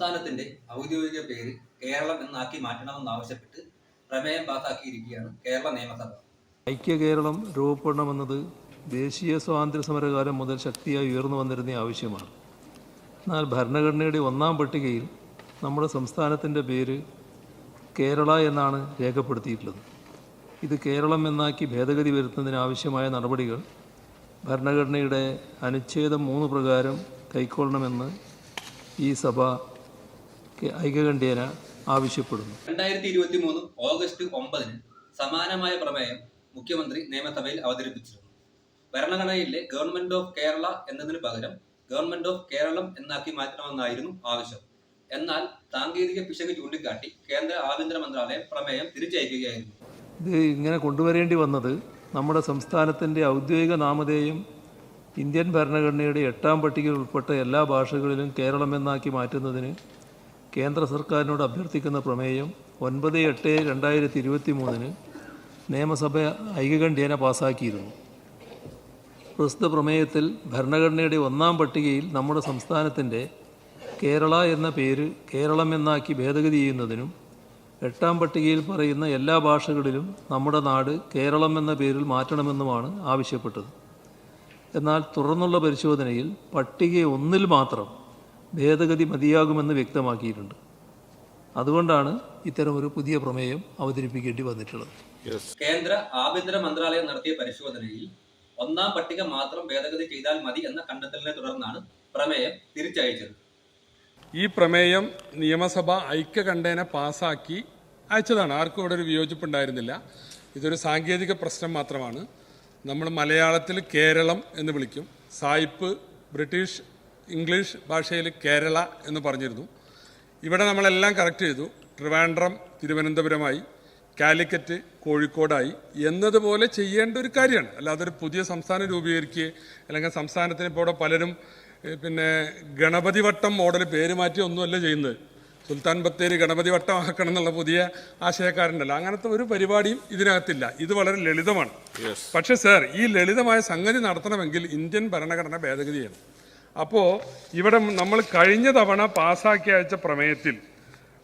സംസ്ഥാനത്തിന്റെ ഔദ്യോഗിക പേര് കേരളം എന്നാക്കി മാറ്റണമെന്നാവശ്യപ്പെട്ട് പ്രമേയം പാസാക്കിയിരിക്കുകയാണ് കേരള നിയമസഭ. ഐക്യ കേരളം രൂപപ്പെടണമെന്നത് ദേശീയ സ്വാതന്ത്ര്യ സമരകാലം മുതൽ ശക്തിയായി ഉയർന്നു വന്നിരുന്ന ആവശ്യമാണ്. എന്നാൽ ഭരണഘടനയുടെ ഒന്നാം പട്ടികയിൽ നമ്മുടെ സംസ്ഥാനത്തിന്റെ പേര് കേരള എന്നാണ് രേഖപ്പെടുത്തിയിട്ടുള്ളത്. ഇത് കേരളം എന്നാക്കി ഭേദഗതി വരുത്തുന്നതിന് ആവശ്യമായ നടപടികൾ ഭരണഘടനയുടെ അനുച്ഛേദം മൂന്ന് പ്രകാരം കൈക്കൊള്ളണമെന്ന് ഈ സഭ ഐകകണ്ഠ്യേന ആവശ്യപ്പെടുന്നു. രണ്ടായിരത്തി ഇരുപത്തി മൂന്ന് ഓഗസ്റ്റ് ഒമ്പതിന് സമാനമായ പ്രമേയം മുഖ്യമന്ത്രി നിയമസഭയിൽ അവതരിപ്പിച്ചിരുന്നു. ഭരണഘടനയിലെ ഗവൺമെന്റ് ഓഫ് കേരള എന്നതിന് പകരം ഗവൺമെന്റ് ഓഫ് കേരളം എന്നാക്കി മാറ്റണമെന്നായിരുന്നു ആവശ്യം. എന്നാൽ സാങ്കേതിക പിശക് ചൂണ്ടിക്കാട്ടി കേന്ദ്ര ആഭ്യന്തര മന്ത്രാലയം പ്രമേയം തിരിച്ചയക്കുകയായിരുന്നു. ഇത് ഇങ്ങനെ കൊണ്ടുവരേണ്ടി വന്നത് നമ്മുടെ സംസ്ഥാനത്തിന്റെ ഔദ്യോഗിക നാമധേയം ഇന്ത്യൻ ഭരണഘടനയുടെ എട്ടാം പട്ടികയിൽ ഉൾപ്പെട്ട എല്ലാ ഭാഷകളിലും കേരളം എന്നാക്കി മാറ്റുന്നതിന് കേന്ദ്ര സർക്കാരിനോട് അഭ്യർത്ഥിക്കുന്ന പ്രമേയം ഒൻപത് എട്ട് രണ്ടായിരത്തി ഇരുപത്തി മൂന്നിന് നിയമസഭ ഐകകണ്ഠ്യേന പാസാക്കിയിരുന്നു. പ്രസ്തുത പ്രമേയത്തിൽ ഭരണഘടനയുടെ ഒന്നാം പട്ടികയിൽ നമ്മുടെ സംസ്ഥാനത്തിന്റെ കേരള എന്ന പേര് കേരളം എന്നാക്കി ഭേദഗതി ചെയ്യുന്നതിനും എട്ടാം പട്ടികയിൽ പറയുന്ന എല്ലാ ഭാഷകളിലും നമ്മുടെ നാട് കേരളം എന്ന പേരിൽ മാറ്റണമെന്നുമാണ് ആവശ്യപ്പെട്ടത്. എന്നാൽ തുടർന്നുള്ള പരിശോധനയിൽ പട്ടിക ഒന്നിൽ മാത്രം ഭേദഗതി മതിയാകുമെന്ന് വ്യക്തമാക്കിയിട്ടുണ്ട്. അതുകൊണ്ടാണ് ഇത്തരം ഒരു പുതിയ പ്രമേയം അവതരിപ്പിക്കേണ്ടി വന്നിട്ടുള്ളത്. കേന്ദ്ര ആഭ്യന്തര മന്ത്രാലയം നടത്തിയ പരിശോധനയിൽ ഒന്നാം പട്ടിക മാത്രം ഭേദഗതി ചെയ്താൽ മതി എന്ന കണ്ടെത്തലിനെ തുടർന്നാണ് പ്രമേയം തിരിച്ചയച്ചത്. ഈ പ്രമേയം നിയമസഭ ഐക്യകണ്ഠേന പാസാക്കി അയച്ചതാണ്. ആർക്കും ഇവിടെ ഒരു വിയോജിപ്പുണ്ടായിരുന്നില്ല. ഇതൊരു സാങ്കേതിക പ്രശ്നം മാത്രമാണ്. നമ്മൾ മലയാളത്തിൽ കേരളം എന്ന് വിളിക്കും. സായിപ്പ് ബ്രിട്ടീഷ് ഇംഗ്ലീഷ് ഭാഷയിൽ കേരള എന്ന് പറഞ്ഞിരുന്നു. ഇവിടെ നമ്മളെല്ലാം കറക്റ്റ് ചെയ്തു. ട്രിവാൻഡ്രം തിരുവനന്തപുരമായി കാലിക്കറ്റ് കോഴിക്കോടായി എന്നതുപോലെ ചെയ്യേണ്ട ഒരു കാര്യമാണ്. അല്ലാതെ ഒരു പുതിയ സംസ്ഥാനം രൂപീകരിക്കുക അല്ലെങ്കിൽ സംസ്ഥാനത്തിന് ഇപ്പോൾ ഇവിടെ പലരും പിന്നെ ഗണപതി വട്ടം മോഡൽ പേര് മാറ്റി ഒന്നുമല്ല ചെയ്യുന്നത്. സുൽത്താൻ ബത്തേരി ഗണപതി വട്ടം ആക്കണം എന്നുള്ള പുതിയ ആശയക്കാരുണ്ടല്ലോ. അങ്ങനത്തെ ഒരു പരിപാടിയും ഇതിനകത്തില്ല. ഇത് വളരെ ലളിതമാണ്. പക്ഷേ സാർ ഈ ലളിതമായ സംഗതി നടത്തണമെങ്കിൽ ഇന്ത്യൻ ഭരണഘടന ഭേദഗതി ചെയ്യണം അപ്പോൾ ഇവിടെ നമ്മൾ കഴിഞ്ഞ തവണ പാസ്സാക്കി അയച്ച പ്രമേയത്തിൽ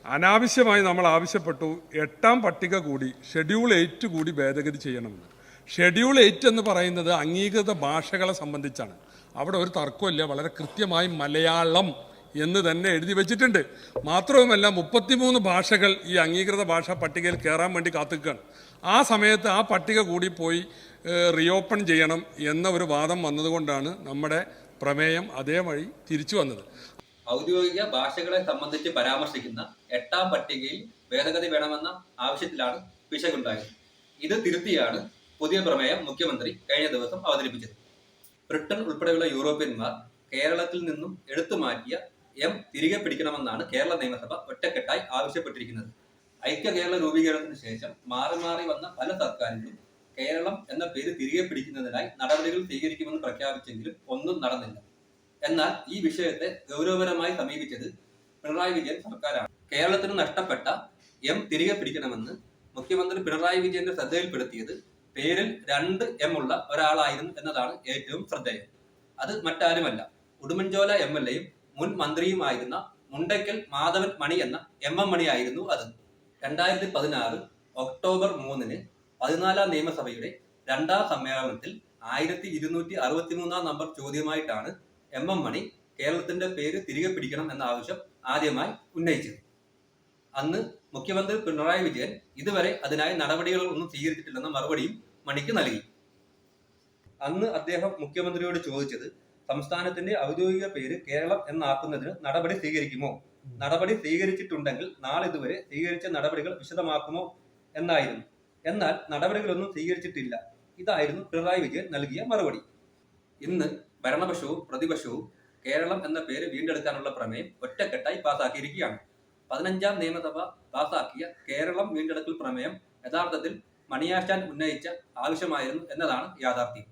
അനാവശ്യമായി നമ്മൾ ആവശ്യപ്പെട്ടു എട്ടാം പട്ടിക കൂടി ഷെഡ്യൂൾ എയ്റ്റ് കൂടി ഭേദഗതി ചെയ്യണമെന്ന്. ഷെഡ്യൂൾ എയ്റ്റ് എന്ന് പറയുന്നത് അംഗീകൃത ഭാഷകളെ സംബന്ധിച്ചാണ്. അവിടെ ഒരു തർക്കമില്ല വളരെ കൃത്യമായി മലയാളം എന്ന് തന്നെ എഴുതി വെച്ചിട്ടുണ്ട്. മാത്രവുമല്ല മുപ്പത്തിമൂന്ന് ഭാഷകൾ ഈ അംഗീകൃത ഭാഷാ പട്ടികയിൽ കയറാൻ വേണ്ടി കാത്തുക്കുകയാണ് ആ സമയത്ത് ആ പട്ടിക കൂടി പോയി റീഓപ്പൺ ചെയ്യണം എന്ന ഒരു വാദം വന്നതുകൊണ്ടാണ് നമ്മുടെ പ്രമേയം അതേ വഴി തിരിച്ചു വന്നത്. ഔദ്യോഗിക ഭാഷകളെ സംബന്ധിച്ച് പരാമർശിക്കുന്ന എട്ടാം പട്ടികയിൽ ഭേദഗതി വേണമെന്ന ആവശ്യത്തിലാണ് പിശകുണ്ടായത്. ഇത് തിരുത്തിയാണ് പുതിയ പ്രമേയം മുഖ്യമന്ത്രി കഴിഞ്ഞ ദിവസം അവതരിപ്പിച്ചത്. ബ്രിട്ടൻ ഉൾപ്പെടെയുള്ള യൂറോപ്യന്മാർ കേരളത്തിൽ നിന്നും എടുത്തു മാറ്റിയ എം തിരികെ പിടിക്കണമെന്നാണ് കേരള നിയമസഭ ഒറ്റക്കെട്ടായി ആവശ്യപ്പെട്ടിരിക്കുന്നത്. ഐക്യ കേരള രൂപീകരണത്തിന് ശേഷം മാറി മാറി വന്ന പല സർക്കാരുകളും കേരളം എന്ന പേര് തിരികെ പിടിക്കുന്നതിനായി നടപടികൾ സ്വീകരിക്കുമെന്ന് പ്രഖ്യാപിച്ചെങ്കിലും ഒന്നും നടന്നില്ല. എന്നാൽ ഈ വിഷയത്തെ ഗൗരവപരമായി സമീപിച്ചത് പിണറായി വിജയൻ സർക്കാരാണ്. കേരളത്തിന് നഷ്ടപ്പെട്ട എം തിരികെ പിടിക്കണമെന്ന് മുഖ്യമന്ത്രി പിണറായി വിജയന്റെ ശ്രദ്ധയിൽപ്പെടുത്തിയത് പേരിൽ രണ്ട് എം ഉള്ള ഒരാളായിരുന്നു എന്നതാണ് ഏറ്റവും ശ്രദ്ധേയം. അത് മറ്റാരുമല്ല. ഉടുമ്പൻചോല എം എൽ എയും മുൻ മന്ത്രിയുമായിരുന്ന മുണ്ടയ്ക്കൽ മാധവൻ മണി എന്ന എം എം മണിയായിരുന്നു അത്. രണ്ടായിരത്തി പതിനാറ് ഒക്ടോബർ മൂന്നിന് പതിനാലാം നിയമസഭയുടെ രണ്ടാം സമ്മേളനത്തിൽ ആയിരത്തി ഇരുന്നൂറ്റി അറുപത്തി മൂന്നാം നമ്പർ ചോദ്യമായിട്ടാണ് എം എം മണി കേരളത്തിന്റെ പേര് തിരികെ പിടിക്കണം എന്ന ആവശ്യം ആദ്യമായി ഉന്നയിച്ചത്. അന്ന് മുഖ്യമന്ത്രി പിണറായി വിജയൻ ഇതുവരെ അതിനായി നടപടികളൊന്നും സ്വീകരിച്ചിട്ടില്ലെന്ന മറുപടിയും മണിക്ക് നൽകി. അന്ന് അദ്ദേഹം മുഖ്യമന്ത്രിയോട് ചോദിച്ചത് സംസ്ഥാനത്തിന്റെ ഔദ്യോഗിക പേര് കേരളം എന്നാക്കുന്നതിന് നടപടി സ്വീകരിക്കുമോ? നടപടി സ്വീകരിച്ചിട്ടുണ്ടെങ്കിൽ നാളിതുവരെ സ്വീകരിച്ച നടപടികൾ വിശദമാക്കുമോ? എന്നായിരുന്നു. എന്നാൽ നടപടികളൊന്നും സ്വീകരിച്ചിട്ടില്ല. ഇതായിരുന്നു പിണറായി വിജയൻ നൽകിയ മറുപടി. ഇന്ന് ഭരണപക്ഷവും പ്രതിപക്ഷവും കേരളം എന്ന പേര് വീണ്ടെടുക്കാനുള്ള പ്രമേയം ഒറ്റക്കെട്ടായി പാസാക്കിയിരിക്കുകയാണ്. പതിനഞ്ചാം നിയമസഭ പാസാക്കിയ കേരളം വീണ്ടെടുക്കൽ പ്രമേയം യഥാർത്ഥത്തിൽ മണിയാശാൻ ഉന്നയിച്ച ആവശ്യമായിരുന്നു എന്നതാണ് യാഥാർത്ഥ്യം.